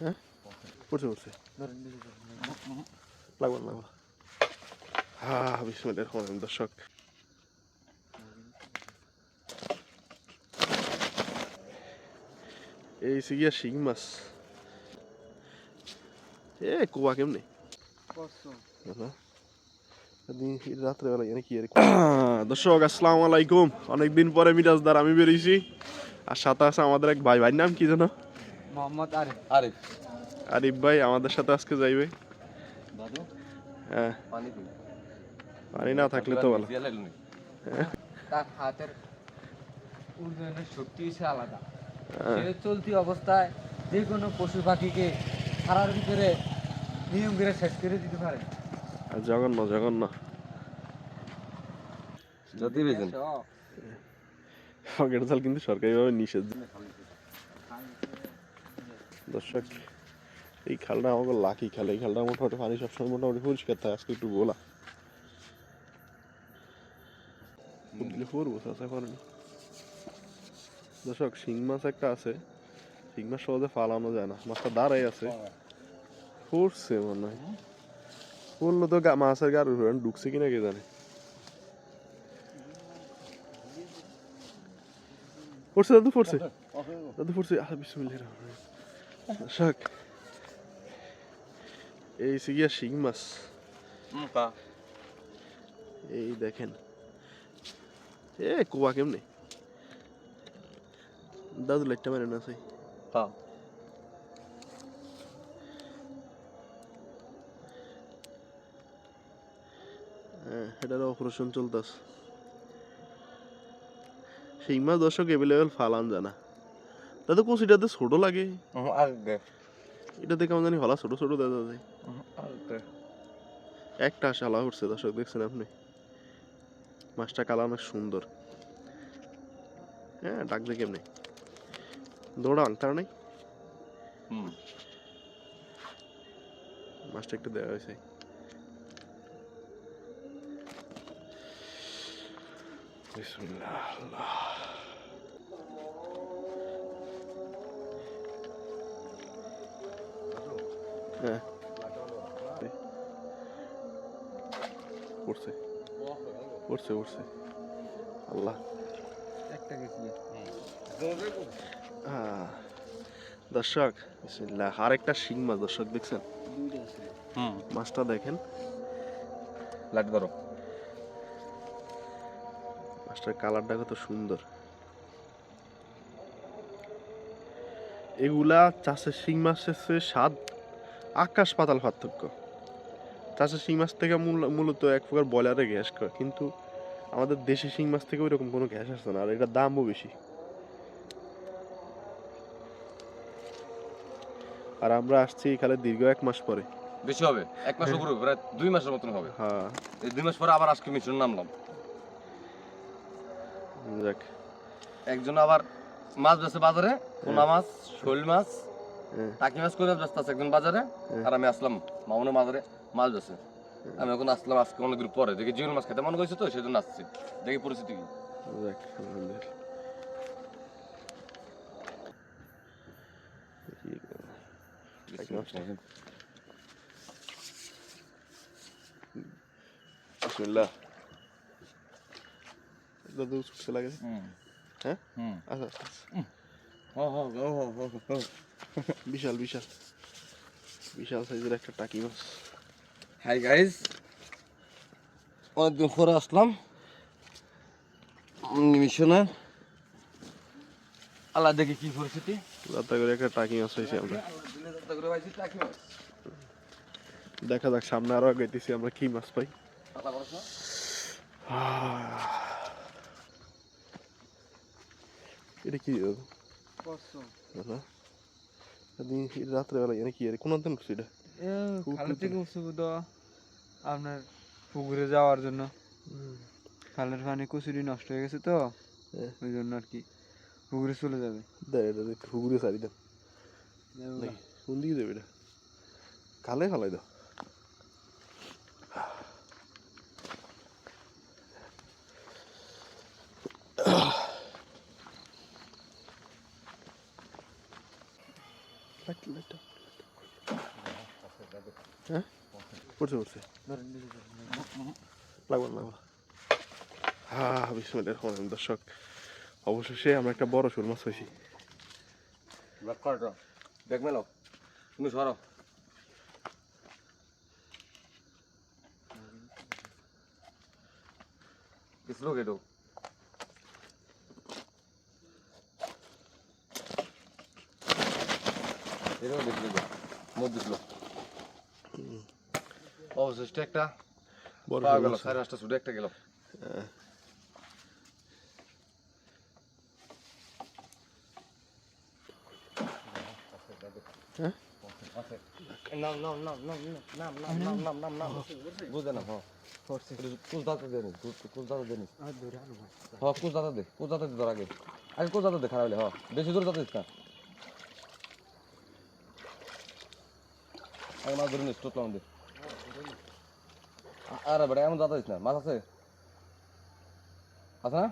হ্যাঁ পড়ছে পড়ছে। লাগবে না, হ্যাঁ বিসমিল্লাহির রহমানির রহিম, দর্শক। এই গিয়া শিং মাছ। এ কুয়া কেমনে? রাত্রেবেলা কি আর দর্শক আসসালামু আলাইকুম। অনেকদিন পরে মিরাজদার আমি বেরিয়েছি। আর সাথে আছে আমাদের এক ভাই ভাইয়ের নাম কি জানো মোহাম্মদ আরিফ। আরিফ। আরিফ ভাই আমাদের সাথে আজকে যাইবে দাদু হ্যাঁ। পানি না থাকলে তো ভালো। তার হাতের উর্জনের শক্তি হচ্ছে আলাদা। হ্যাঁ। সে চলতি অবস্থায় যে কোনো পশু পাখিকে ছাড়ার ভিতরে নিয়ম করে শেষ করে দিতে পারে। আর জঘন্য জঘন্য। যদি বেজেন। পকেট জাল কিন্তু সরকারিভাবে নিষেধ। দর্শক, এই খালটা আমাকে লাকি খাল, এই খালটা মোটামুটি পানি সবসময় মোটামুটি পরিষ্কার থাকে, আজকে একটু গোলা। দর্শক, শিং মাছ একটা আছে, শিং মাছ সহজে ফালানো যায় না, মাছটা দাঁড়াই আছে। পড়ছে মনে হয়। পড়ল তো মাছের গাড়ি ঢুকছে কিনা কে জানে। পড়ছে দাদু পড়ছে দাদু পড়ছে আহ, বিসমিল্লাহির রহমানির রহিম। দর্শক এই হচ্ছে গিয়া শিং মাছ এই দেখেন এ কুয়া কেমনে দাদু লাইটটা মারে না সেই এটার অপারেশন চলতেছে শিং মাছ দর্শক এভেলেবেল ফালান জানা দাদু কুচিটাতে ছোট লাগে? এটা দেখে আমার জানি হলা ছোট ছোট দাদা যায় একটা শালা উঠছে দর্শক দেখছেন আপনি? মাছটা কালা অনেক সুন্দর। হ্যাঁ ডাক দেখে এমনি দৌড়া আংতার নেই মাছটা একটু দেওয়া হয়েছে। বিসমিল্লাহ হ্যাঁ। পড়ছে। পড়ছে পড়ছে। আল্লাহ। একটা গেছি দর্শক আর একটা শিং মাছ দর্শক দেখছেন? হুম। মাছটা দেখেন। লাইট ধরো মাছটার কালারটা কত সুন্দর। এগুলা চাষের শিং মাছের স্বাদ আকাশ পাতাল পার্থক্য। চাষের শিং মাছ থেকে মূলত এক প্রকার বয়লারে গ্যাস করে কিন্তু আমাদের দেশে শিং মাছ থেকে ওইরকম কোনো গ্যাস আসছে না আর এটার দামও বেশি। আর আমরা আসছি এখানে দীর্ঘ এক মাস পরে। বেশি হবে? এক মাস উপরে প্রায় দুই মাসের মতন হবে? হ্যাঁ। এই দুই মাস পরে আবার আজকে মিশন নামলাম। যাক। একজন আবার মাছ বেছে বাজারে পোনা মাছ শোল মাছ। টাকি মাছ করে ব্যস্ত আছে একজন বাজারে আর আমি আসলাম মামুনের বাজারে মাছ বেছে। আমি এখন আসলাম আজকে অনেকদিন পরে। দেখি জিওল মাছ খেতে মনে করছে তো সেই জন্য আসছি। দেখি পরিস্থিতি কি। বিসমিল্লাহ। দাদু লাগে হ্যাঁ? আচ্ছা আচ্ছা আচ্ছা। হ হ হ হ হ। বিশাল বিশাল। বিশাল সাইজের একটা টাকি মাছ। হাই গাইস অনেকদিন পরে আসলাম। মিশনে আল্লাহ দেখি কি পরিস্থিতি? যাত্রা করে একটা টাকি মাছ হয়েছে আমরা। দেখা যাক সামনে আরও গাইতেছি আমরা কি মাছ পাই। এটা কি? দাদু দাদা রাত্রেবেলা এনে কি আর কোন দিন করছি এটা খালের থেকে উঁচু আপনার পুকুরে যাওয়ার জন্য। খালের পানি কুচুরি নষ্ট হয়ে গেছে তো। ওই জন্য আর কি পুকুরে চলে যাবে। পুকুরে সারি দাও নাকি? কোন দিকে দেবে এটা কালে ফালাই দাও। উঠছে উঠছে লাগবেন লাগবেন হ্যাঁ বিসমিল্লাহির রহমান দর্শক অবশেষে আমরা একটা বড় সুর মাছ হয়েছি দেখ মেলো তুমি সরো কিসলো গেটো এরকম দেখল মুখ দিছিল অবশিষ্ট একটা বড় গেল সাড়ে আটটা ছুটে একটা গেল খারাপ হলে হ বেশি দূর যাতে না Aí mais ou menos, totalmente. আরে বেটা এমন দাঁত না মাছ আছে? আছে না?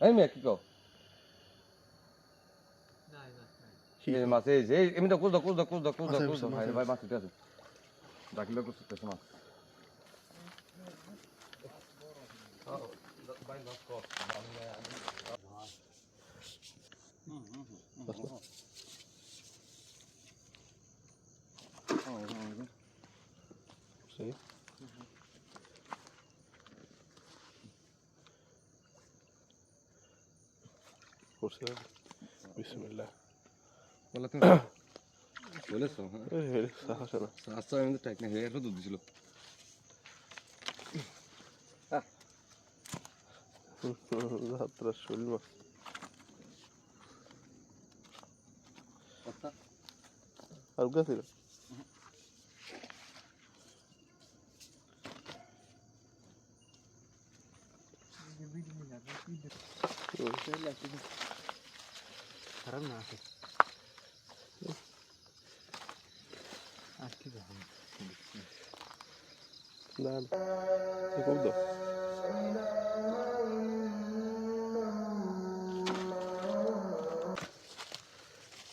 এই মেয়ে কি কো এই এমনি ভাই মাছ আছে। ডাকিলে মাছ। পড়ছে বিসমিল্লাহ বলে তুমি বলেছ হ্যাঁ এই সাহস না আস্তে আমি তো টাইট না হয়ে দুধ দিছিল যাত্রা শোল মাছ আর গাছিল খারাপ না আছে আর কি দাঁড়ান দাঁড়ান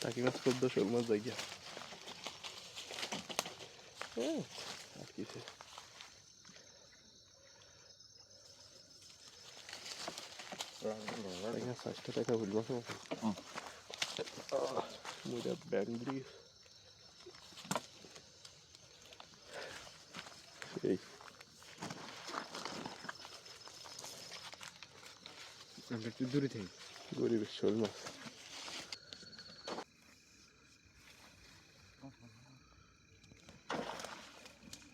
Aqui nas coisas do show, mas aí, ó. É, aqui você. Pega essa, acho que até que eu vou de volta. হুম। মুইটা ব্যাং ব্রিজ এই আমরা একটু দূরে থাকি গরিবের শোল মাছ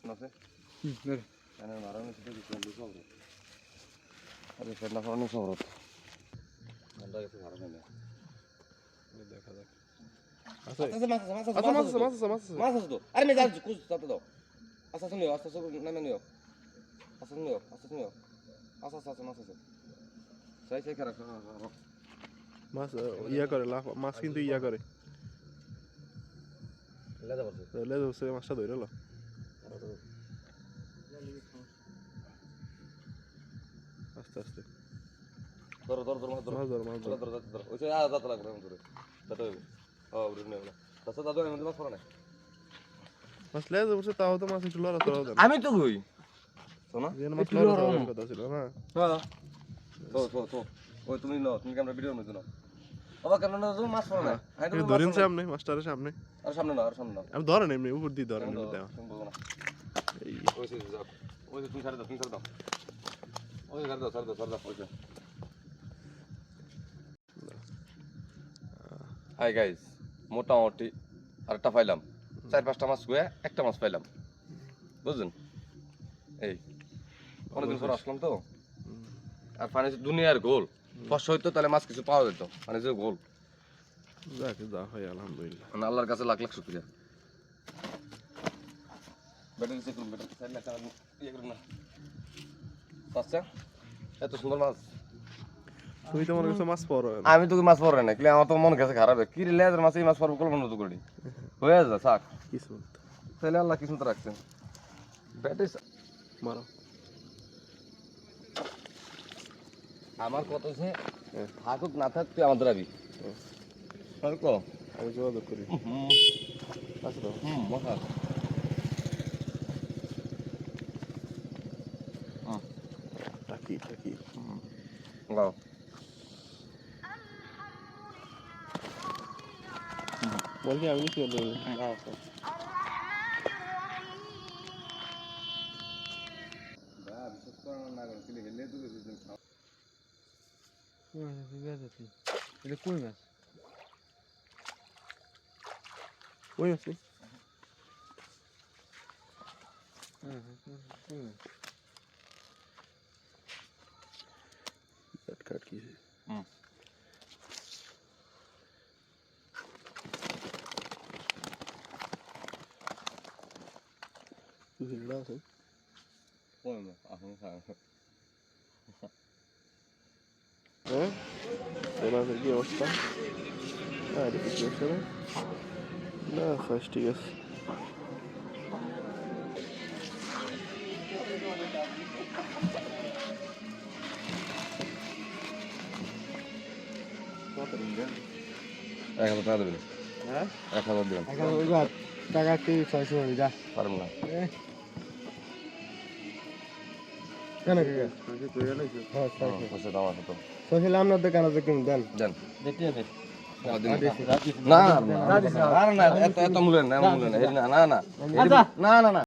আছে হুম ধরে এনে মারানো সেটা কিছু বন্ধু সব আরে সেটা ফরানো সব রত আমরা কিছু মারানো না মাছ মাছ আছে তো। আরে মে যাও কুজ তাতে দাও। আচ্ছা শুনিও আচ্ছা শুনিও না না নিও। আচ্ছা শুনিও আচ্ছা শুনিও আচ্ছা আচ্ছা, আচ্ছা আচ্ছা আচ্ছা মাছ আছে। সাই সাই খারাপ মাছ ইয়া করে লাফ মাছ কিন্তু ইয়া করে। লেজা পড়ছে লেজা পড়ছে মাছটা ধরে লো। আচ্ছা, আস্তে আস্তে। ধরো ধরো ধরো ধরো ধরো। ধরো ধরো ধরো ধরো। ওই আ যাতে লাগবে আমি ধরে যাতে হইব হ্যাঁ উড়ে নেব না দাদু আমি মাছ পড়া না মাছ লেজ উঠছে তাও তো মাছ একটু লড়া আমি তো কই? শোনা। যেন মাছ লড়া তোরা কথা ছিল না। হ্যাঁ। তো তো তো। ওই তুমি নাও তুমি ক্যামেরা ভিডিওর মধ্যে নাও? বাবা কেন না তুমি মাছ পড়া না ধরেন সামনে মাছটার সামনে। আর সামনে নাও আর সামনে নাও। আমি ধরেন এমনি উপর দিয়ে ধরেন এমনি দাও, না ওই সে যাও। ওই তুমি ছাড়ে দাও তুমি ছাড়ে দাও। ওই ছাড়ে দাও ছাড়ে দাও ছাড়ে দাও ওই যে হাই গাইস মোটামুটি আরেকটা পাইলাম। চার পাঁচটা মাছ শুয়ে একটা মাছ পাইলাম। বুঝলেন এই অনেকদিন পর আসলাম তো। আর পানি দুনিয়ার গোল। ফসল হইতো তাহলে মাছ কিছু পাওয়া যেত। মানে যে গোল। যাক যা হয় আলহামদুলিল্লাহ। মানে আল্লাহর কাছে লাখ লাখ শুক্রিয়া। ব্যাটারি চেক করুন ব্যাটারি সাইড ইয়ে করুন না। আচ্ছা এত সুন্দর মাছ। তুমি তোমার কাছে মাছ পড়ো আমি তোকে মাছ পড়ে না আমার তো মন গেছে খারাপ। কি রে লেজার মাছ এই মাছ পড়ব কল্পনা তো করি হয়ে যা থাক। কিছু তাহলে আল্লাহ কিছু তো রাখছেন ব্যাটারি মারো। আমার কত হ্যাঁ। থাকুক না থাক তুই আমাদের আবি। আর কো আমি যোগাযোগ করি। আছে তো। হুম মশা টাকি টাকি গাও বল কি আমি কি বলব এটা কই মাছ ওই আছে হ্যাঁ, হ্যাঁ, কই মাছ কাট কাট কি হুম। তুই হিলড়া আছে কোন এখন খান হ্যাঁ ওনাদের কি অবস্থা হ্যাঁ এটা কিছু হচ্ছে না না ফার্স্ট ঠিক আছে এক হাজার টাকা দেবেন হ্যাঁ এক হাজার দেবেন এখন ওইবার টাকা কি ছয়শো যা পারবেন না কেন? হ্যাঁ ছয়শো আপনার দোকান আছে কিনুন দেন। দেন। না না না, না না এত এত মূল্য না মূল্য না। না না না। না না না।